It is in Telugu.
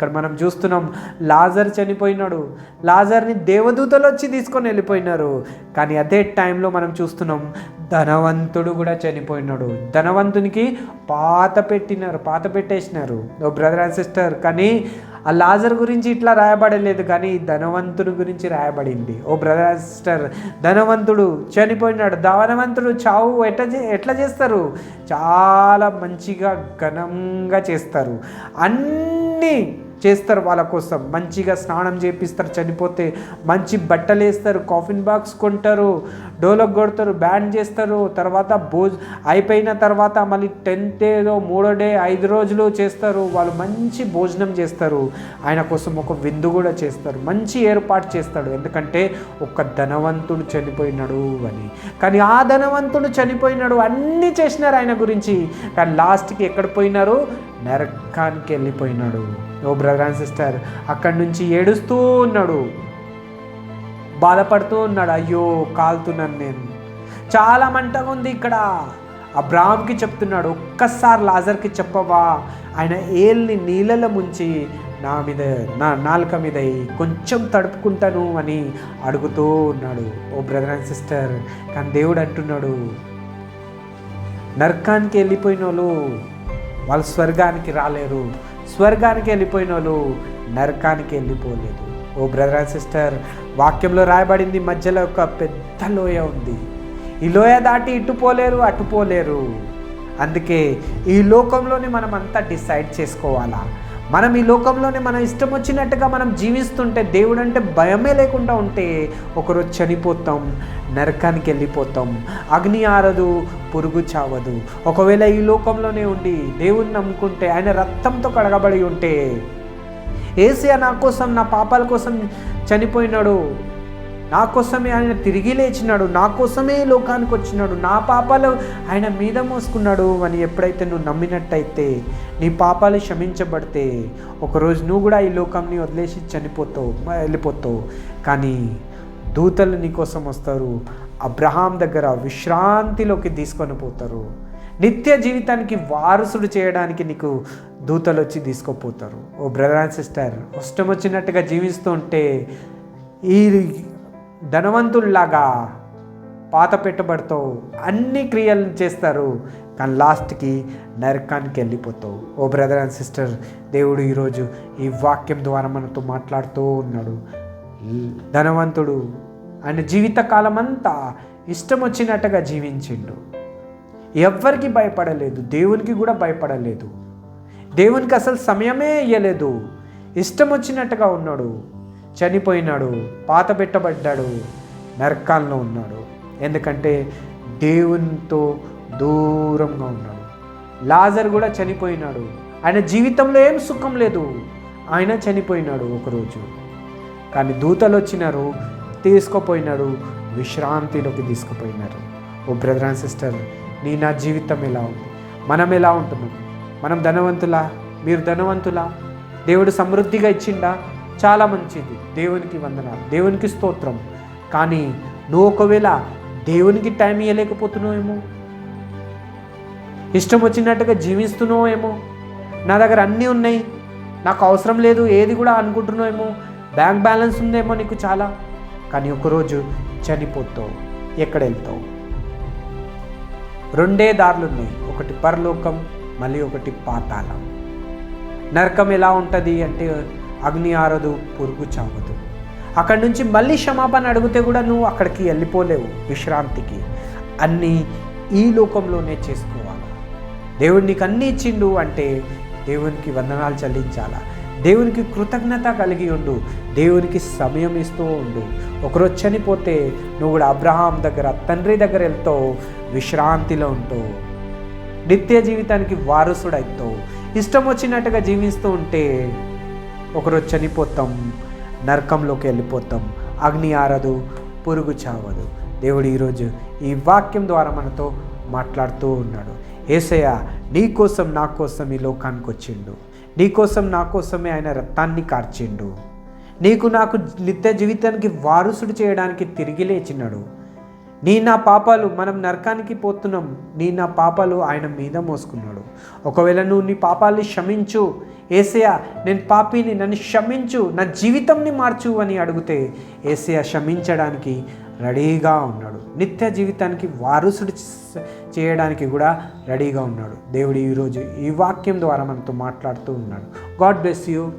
ఇక్కడ మనం చూస్తున్నాం లాజర్ చనిపోయినాడు. లాజర్ని దేవదూతలు వచ్చి తీసుకొని వెళ్ళిపోయినారు. కానీ అదే టైంలో మనం చూస్తున్నాం ధనవంతుడు కూడా చనిపోయినాడు. ధనవంతునికి పాత పెట్టినారు పాత పెట్టేసినారు. ఓ బ్రదర్ అండ్ సిస్టర్ కానీ ఆ లాజర్ గురించి ఇట్లా రాయబడలేదు కానీ ధనవంతుడు గురించి రాయబడింది. ఓ బ్రదర్ అండ్ సిస్టర్ ధనవంతుడు చనిపోయినాడు. ధనవంతుడు చావు ఎట్లా ఎట్లా చేస్తారు? చాలా మంచిగా ఘనంగా చేస్తారు. అన్నీ చేస్తారు వాళ్ళ కోసం. మంచిగా స్నానం చేపిస్తారు చనిపోతే మంచి బట్టలు వేస్తారు కాఫిన్ బాక్స్ కొంటారు డోలకు కొడతారు బ్యాండ్ చేస్తారు. తర్వాత భోజ్ అయిపోయిన తర్వాత మళ్ళీ టెన్త్ డేలో మూడో డే ఐదు రోజులు చేస్తారు. వాళ్ళు మంచి భోజనం చేస్తారు. ఆయన కోసం ఒక విందు కూడా చేస్తారు. మంచి ఏర్పాటు చేస్తాడు. ఎందుకంటే ఒక ధనవంతుడు చనిపోయినాడు అని. కానీ ఆ ధనవంతుడు చనిపోయినాడు. అన్నీ చేసినారు ఆయన గురించి. కానీ లాస్ట్కి ఎక్కడ పోయినారు? నరకానికి వెళ్ళిపోయినాడు. ఓ బ్రదర్ అండ్ సిస్టర్ అక్కడి నుంచి ఏడుస్తూ ఉన్నాడు. బాధపడుతూ ఉన్నాడు. అయ్యో కాలుతున్నాను నేను. చాలా మంటగా ఉంది ఇక్కడ. అబ్రాహాంకి చెప్తున్నాడు ఒక్కసారి లాజర్కి చెప్పవా? ఆయన ఏల్ని నీళ్ళలో ముంచి నా మీద నా నాలుక మీద కొంచెం తడుపుకుంటాను అని అడుగుతూ ఉన్నాడు. ఓ బ్రదర్ అండ్ సిస్టర్ కానీ దేవుడు అంటున్నాడు నరకానికి వెళ్ళిపోయిన వాళ్ళు వాళ్ళు స్వర్గానికి రాలేరు. స్వర్గానికి వెళ్ళిపోయిన వాళ్ళు నరకానికి వెళ్ళిపోలేదు. ఓ బ్రదర్ అండ్ సిస్టర్ వాక్యంలో రాయబడింది మధ్యలో ఒక పెద్ద లోయ ఉంది. ఈ లోయ దాటి ఇటు పోలేరు అటు పోలేరు. అందుకే ఈ లోకంలోనే మనం అంతా డిసైడ్ చేసుకోవాలా? మనం ఈ లోకంలోనే మనం ఇష్టం వచ్చినట్టుగా మనం జీవిస్తుంటే దేవుడు అంటే భయమే లేకుండా ఉంటే ఒకరోజు చనిపోతాం నరకానికి వెళ్ళిపోతాం అగ్ని ఆరదు పురుగు చావదు. ఒకవేళ ఈ లోకంలోనే ఉండి దేవుణ్ణి నమ్ముకుంటే ఆయన రక్తంతో కడగబడి ఉంటే ఏసియా నా కోసం నా పాపాల కోసం చనిపోయినాడు. నా కోసమే ఆయన తిరిగి లేచినాడు నా కోసమే లోకానికి వచ్చినాడు నా పాపాలు ఆయన మీద మోసుకున్నాడు అని ఎప్పుడైతే నువ్వు నమ్మినట్టయితే నీ పాపాలు క్షమించబడితే ఒకరోజు నువ్వు కూడా ఈ లోకంని వదిలేసి చనిపోతావు వెళ్ళిపోతావు. కానీ దూతలు నీ కోసం వస్తారు అబ్రహాం దగ్గర విశ్రాంతిలోకి తీసుకొని పోతారు. నిత్య జీవితానికి వారసుడు చేయడానికి నీకు దూతలు వచ్చి తీసుకుపోతారు. ఓ బ్రదర్ అండ్ సిస్టర్ ఇష్టం వచ్చినట్టుగా జీవిస్తుంటే ఈ ధనవంతుల్లాగా పాత పెట్టుబడితో అన్ని క్రియలు చేస్తారు. కానీ లాస్ట్కి నరకానికి వెళ్ళిపోతావు. ఓ బ్రదర్ అండ్ సిస్టర్ దేవుడు ఈరోజు ఈ వాక్యం ద్వారా మనతో మాట్లాడుతూ ఉన్నాడు. ధనవంతుడు ఆయన జీవితకాలం అంతా ఇష్టం వచ్చినట్టుగా జీవించిండు. ఎవ్వరికి భయపడలేదు దేవునికి కూడా భయపడలేదు. దేవునికి అసలు సమయమే ఇయ్యలేదు. ఇష్టం వచ్చినట్టుగా ఉన్నాడు. చనిపోయినాడు పాత పెట్టబడ్డాడు నరకాల్లో ఉన్నాడు. ఎందుకంటే దేవునితో దూరంగా ఉన్నాడు. లాజర్ కూడా చనిపోయినాడు. ఆయన జీవితంలో ఏం సుఖం లేదు. ఆయన చనిపోయినాడు ఒకరోజు. కానీ దూతలు వచ్చినారు తీసుకుపోయినారు విశ్రాంతిలోకి తీసుకుపోయినారు. ఓ బ్రదర్ అండ్ సిస్టర్ నీ నా జీవితం ఎలా ఉంది? మనం ఎలా ఉంటున్నాం? మనం ధనవంతులా? మీరు ధనవంతులా? దేవుడు సమృద్ధిగా ఇచ్చిండా? చాలా మంచిది. దేవునికి వందనాలు. దేవునికి స్తోత్రం. కానీ నువ్వు ఒకవేళ దేవునికి టైం ఇవ్వలేకపోతున్నావేమో ఇష్టం వచ్చినట్టుగా జీవిస్తున్నావు ఏమో నా దగ్గర అన్నీ ఉన్నాయి. నాకు అవసరం లేదు. ఏది కూడా అనుకుంటున్నావేమో? బ్యాంక్ బ్యాలెన్స్ ఉందేమో నీకు చాలా? కానీ ఒకరోజు చనిపోతావు. ఎక్కడ వెళ్తావు? రెండే దారులు ఉన్నాయి. ఒకటి పరలోకం మళ్ళీ ఒకటి పాతాళం. నరకం ఎలా ఉంటుంది అంటే అగ్ని ఆరదు పురుగు చావదు. అక్కడి నుంచి మళ్ళీ క్షమాపణ అడిగితే కూడా నువ్వు అక్కడికి వెళ్ళిపోలేవు విశ్రాంతికి. అన్నీ ఈ లోకంలోనే చేసుకోవాలి. దేవుడు నీకు అన్నీ ఇచ్చిండు అంటే దేవునికి వందనాలు చెల్లించాలా? దేవునికి కృతజ్ఞత కలిగి ఉండు. దేవునికి సమయం ఇస్తూ ఉండు. ఒకరోజు చనిపోతే నువ్వు కూడా అబ్రహాం దగ్గర తండ్రి దగ్గర వెళ్తావు విశ్రాంతిలో ఉంటావు. నిత్య జీవితానికి వారసుడవుతావు ఇష్టం వచ్చినట్టుగా జీవిస్తూ ఉంటే ఒకరోజు చనిపోతాం నరకంలోకి వెళ్ళిపోతాం. అగ్ని ఆరదు పురుగు చావదు. దేవుడు ఈరోజు ఈ వాక్యం ద్వారా మనతో మాట్లాడుతూ ఉన్నాడు. ఏసయ్య నీ కోసం నా కోసం ఈ లోకానికి వచ్చిండు. నీ కోసం నా కోసమే ఆయన రక్తాన్ని కార్చిండు. నీకు నాకు నిత్య జీవితానికి వారసుడు చేయడానికి తిరిగి లేచినాడు. నీ నా పాపాలు మనం నరకానికి పోతున్నాం. నీ నా పాపాలు ఆయన మీద మోసుకున్నాడు. ఒకవేళ నువ్వు నీ పాపాలని క్షమించు ఏసయా నేను పాపిని నన్ను క్షమించు నా జీవితంని మార్చు అని అడిగితే ఏసయా క్షమించడానికి రెడీగా ఉన్నాడు. నిత్య జీవితానికి వారసుడు చేయడానికి కూడా రెడీగా ఉన్నాడు. దేవుడు ఈరోజు ఈ వాక్యం ద్వారా మనతో మాట్లాడుతూ ఉన్నాడు. God bless you.